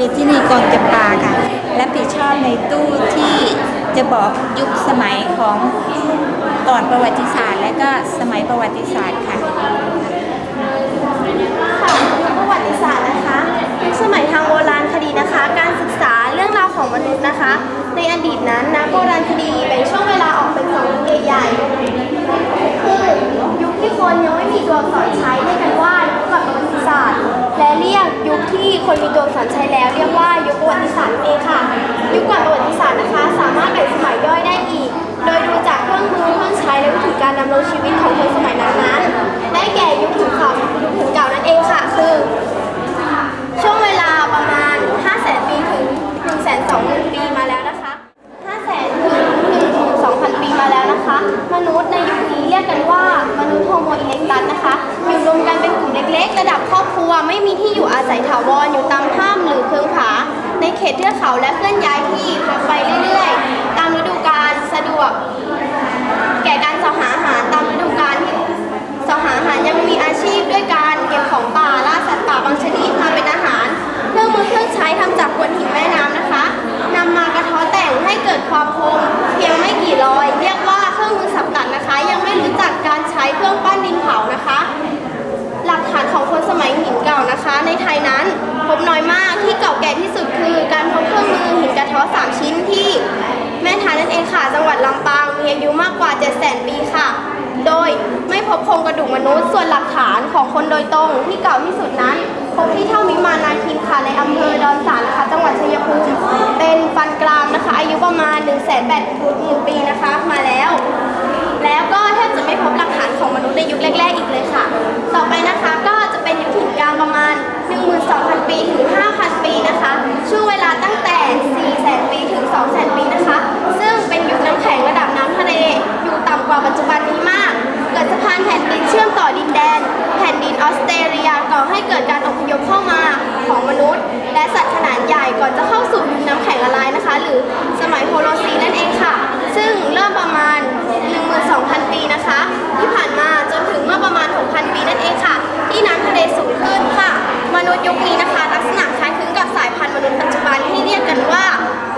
มีที่นี่กองจำปาค่ะ และผิดชอบในตู้ที่จะบอกยุคสมัยของก่อนประวัติศาสตร์ และก็สมัยประวัติศาสตร์ค่ะค่ะประวัติศาสตร์นะคะสมัยทางโคที่คนมีดวงสันชัยแล้ว เรียกว่ายกประวัติศาสตร์นั่นเองค่ะ ยุคนี้เรียกกันว่ามนุษย์โฮโมอิเล็กตัสนะคะ อยู่รวมกันเป็นกลุ่มเล็ก ๆ ระดับครอบครัวไม่มีที่อยู่อาศัยถาวรอยู่ตามถ้ำหรือเพิงผา ในเขตเทือกเขาและเคลื่อนย้ายที่พักไปเรื่อย ครงกระดูกมนุษย์ ส่วนหลักฐานของคนโดยตรงที่เก่าที่สุดนั้นพบที่เท่ามิมานาคินค่ะในอำเภอดอนสานนะคะจังหวัดชัยภูมิเป็นฟันกรามนะคะ อายุประมาณ 1 8 0 0 0 0 ปีนะคะมาแล้ว แล้วก็แทบจะไม่พบหลักฐานของมนุษย์ในยุคแรก ๆ อีกเลยค่ะ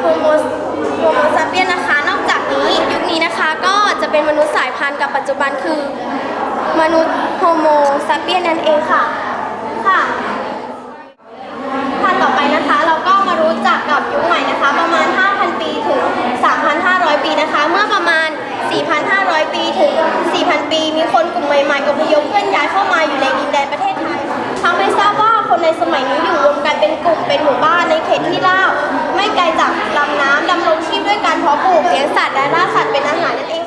โฮโมโฮโมซาเปียนนะคะ นอกจากนี้ยุคนี้นะคะก็จะเป็นมนุษย์สายพันธุ์กับปัจจุบันคือ มนุษย์โฮโมซาเปียนนั่นเองค่ะค่ะค่ะต่อไปนะคะ เราก็มารู้จักกับยุคใหม่นะคะ ประมาณ 5,000 ปีถึง 3,500 ปีนะคะ เมื่อประมาณ 4,500 ปีถึง 4,000 ปี มีคนกลุ่มใหม่ๆอพยพเคลื่อนย้ายเข้ามาอยู่ในดินแดนประเทศไทยทำให้ทราบว่าคนในสมัยนี้อยู่รวมกันเป็นกลุ่มเป็นหมู่บ้านในเขตที่ราบ เพาะปลูกเลี้ยงสัตว์และล่าสัตว์เป็นอาหารนั่นเอง